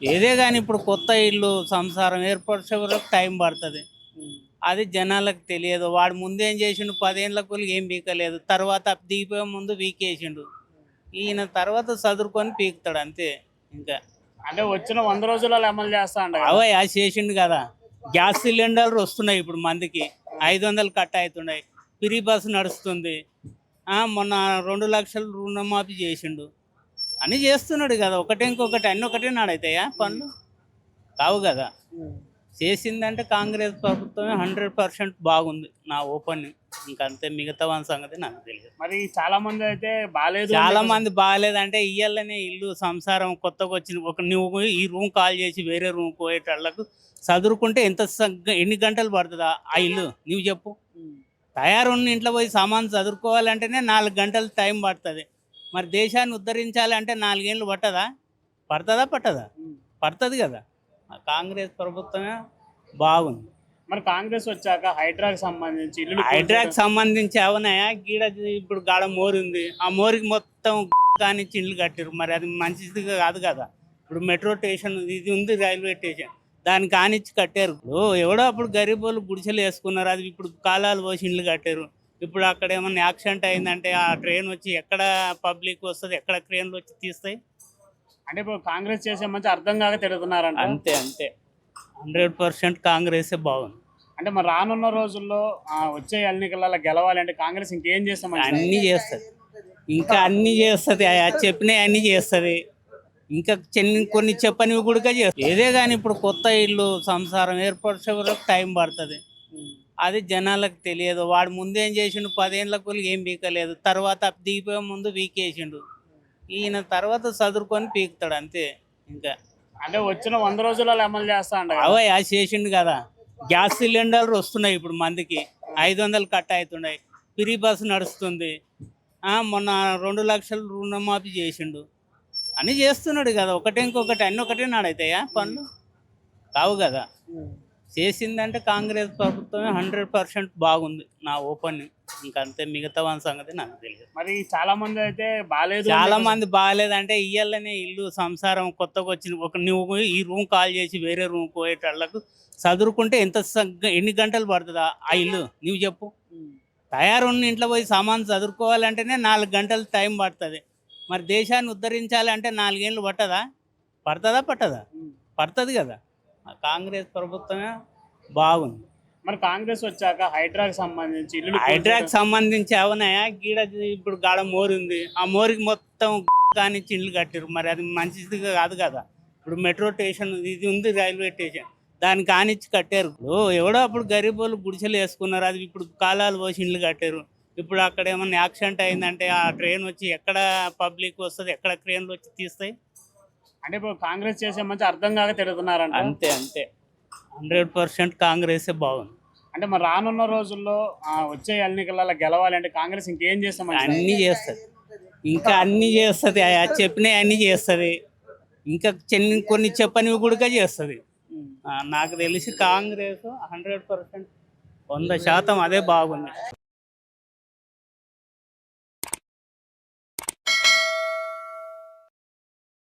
ఏదే కానీ ఇప్పుడు కొత్త ఇల్లు సంసారం ఏర్పరిచే వరకు టైం పడుతుంది. అది జనాలకు తెలియదు. వాడు ముందేం చేసిండు? పదేళ్ళకు ఏం పీకలేదు. తర్వాత దిగిపోయే ముందు పీకేసిండు. ఈయన తర్వాత చదువుకొని పీకుతాడు అంతే ఇంకా. అంటే వచ్చిన వంద రోజులలో అమలు చేస్తా. అవే అది చేసిండు కదా. గ్యాస్ సిలిండర్లు వస్తున్నాయి ఇప్పుడు మందికి. ఐదు వందలు కట్ అవుతున్నాయి. ఫ్రీ బస్సు నడుస్తుంది. మొన్న రెండు లక్షలు రుణమాఫీ చేసిండు. అన్నీ చేస్తున్నాడు కదా. ఒకటే ఇంకొకటి అన్ని ఒకటే నాడైతాయా పనులు? కావు కదా. చేసిందంటే కాంగ్రెస్ ప్రభుత్వమే హండ్రెడ్ పర్సెంట్ బాగుంది నా ఓపెన్. ఇంకంతే మిగతా వాళ్ళ సంగతి నాకు తెలియదు. మరి చాలా మంది అయితే బాగాలేదు చాలా మంది బాగాలేదంటే ఇయ్యాలనే ఇల్లు సంసారం కొత్తగా వచ్చిన ఒక నువ్వు ఈ రూమ్ కాల్ చేసి వేరే రూమ్ పోయేటళ్ళకు చదువుకుంటే ఎంత ఎన్ని గంటలు పడుతుందా ఆ ఇల్లు? నువ్వు చెప్పు. తయారున్న ఇంట్లో పోయి సామాన్ చదువుకోవాలంటేనే నాలుగు గంటలు టైం పడుతుంది. మరి దేశాన్ని ఉద్ధరించాలంటే నాలుగేళ్ళు పట్టదా? పడుతుందా పట్టదా? పడుతుంది కదా. కాంగ్రెస్ ప్రభుత్వమే బాగుంది. మరి కాంగ్రెస్ వచ్చాక హైడ్రాకి సంబంధించి ఇల్లు హైడ్రాక్ సంబంధించి అవునాయా గీడ ఇప్పుడు గాడ మోరు ఉంది ఆ మోరికి మొత్తం కానిచ్చి ఇల్లు కట్టారు మరి అది మంచిది కాదు కదా. ఇప్పుడు మెట్రో స్టేషన్ ఇది ఉంది రైల్వే స్టేషన్. దాన్ని కానిచ్చి కట్టారు. ఎవడో అప్పుడు గరీబ్ వాళ్ళు గుడిసెలు వేసుకున్నారు. అది ఇప్పుడు కాలాలు పోసి ఇల్లు కట్టారు. ఇప్పుడు అక్కడ ఏమన్నా యాక్సిడెంట్ అయిందంటే ఆ ట్రైన్ వచ్చి ఎక్కడ పబ్లిక్ వస్తుంది ఎక్కడ ట్రైన్లు వచ్చి తీస్తాయి? అంటే ఇప్పుడు కాంగ్రెస్ చేసే మంచి అర్థం కాక తిడుతున్నారంట. అంతే అంతే. హండ్రెడ్ పర్సెంట్ కాంగ్రెసే బాగుంది. అంటే మరి రానున్న రోజుల్లో ఆ, వచ్చే ఎన్నికలలో గెలవాలంటే కాంగ్రెస్ ఇంకేం చేస్తాం అన్ని చేస్తుంది. ఇంకా అన్ని చేస్తుంది చెప్పినవి అన్ని చేస్తుంది. ఇంకా చిన్న కొన్ని చెప్పనివి కూడా చేస్తుంది. ఏదే కానీ ఇప్పుడు కొత్త ఇల్లు సంసారం ఏర్పరిచే వరకు టైం పడుతుంది. అది జనాలకు తెలియదు. వాడు ముందేం చేసిండు? పదేళ్ళకు ఏం పీకలేదు. తర్వాత దిగిపోయే ముందు పీకేసిండు. ఈయన తర్వాత చదువుకొని పీకుతాడు అంతే ఇంకా. అంటే వచ్చిన వంద రోజులలో అమలు చేస్తా. అవే అది చేసిండు కదా. గ్యాస్ సిలిండర్లు వస్తున్నాయి ఇప్పుడు మందికి. ఐదు వందలు కట్ అవుతున్నాయి. ఫ్రీ బస్సు నడుస్తుంది. మొన్న రెండు లక్షలు రుణమాఫీ చేసిండు. అన్నీ చేస్తున్నాడు కదా. ఒకటే ఇంకొకటి అన్ని ఒకటే నాడైతాయా పనులు? కావు కదా. చేసిందంటే కాంగ్రెస్ ప్రభుత్వమే హండ్రెడ్ పర్సెంట్ బాగుంది నా ఓపెన్. ఇంకంతే మిగతా వాళ్ళ సంగతి నాకు తెలియదు. మరి చాలా మంది అయితే బాగాలేదు చాలా మంది బాగాలేదంటే ఇయ్యాలనే ఇల్లు సంసారం కొత్తగా వచ్చిన ఒక నువ్వు ఈ రూమ్ కాల్ చేసి వేరే రూమ్ పోయేటళ్ళకు చదువుకుంటే ఎంత ఎన్ని గంటలు పడుతుందా? ఆ ఇల్లు నువ్వు చెప్పు. తయారున్న ఇంట్లో పోయి సామాన్ చదువుకోవాలంటేనే నాలుగు గంటలు టైం పడుతుంది. మరి దేశాన్ని ఉద్ధరించాలంటే నాలుగేళ్ళు పట్టదా? పడుతుందా? పట్టదా? పడుతుంది కదా. కాంగ్రెస్ ప్రభుత్వమే బాగుంది. మరి కాంగ్రెస్ వచ్చాక హైడ్రాకి సంబంధించి ఇల్లు హైడ్రాక్ సంబంధించి అవునాయా గీడ ఇప్పుడు గాడ మోరు ఉంది ఆ మోరికి మొత్తం కానిచ్చి ఇల్లు కట్టారు మరి అది మంచిది కాదు కదా. ఇప్పుడు మెట్రో స్టేషన్ ఇది ఉంది రైల్వే స్టేషన్. దాన్ని కానిచ్చి కట్టారు. ఎవడో అప్పుడు గరీబ్ వాళ్ళు గుడిసెలు వేసుకున్నారు. అది ఇప్పుడు కాలాలు పోసి ఇల్లు కట్టారు. ఇప్పుడు అక్కడ ఏమన్నా యాక్సిడెంట్ అయిందంటే ఆ ట్రైన్ వచ్చి ఎక్కడ పబ్లిక్ వస్తుంది ఎక్కడ ట్రైన్లు వచ్చి తీస్తాయి? అంటే ఇప్పుడు కాంగ్రెస్ చేసే మంచి అర్థం కాక తిడుతున్నారంట. అంతే అంతే. హండ్రెడ్ పర్సెంట్ కాంగ్రెసే బాగుంది. అంటే మరి రానున్న రోజుల్లో ఆ, వచ్చే ఎన్నికలలో గెలవాలంటే కాంగ్రెస్ ఇంకేం చేస్తాం అన్ని చేస్తుంది. ఇంకా అన్ని చేస్తుంది. చెప్పినవి అన్ని చేస్తుంది. ఇంకా చిన్న కొన్ని చెప్పనివి కూడా చేస్తుంది. నాకు తెలిసి కాంగ్రెస్ హండ్రెడ్ పర్సెంట్ వంద శాతం అదే బాగుంది.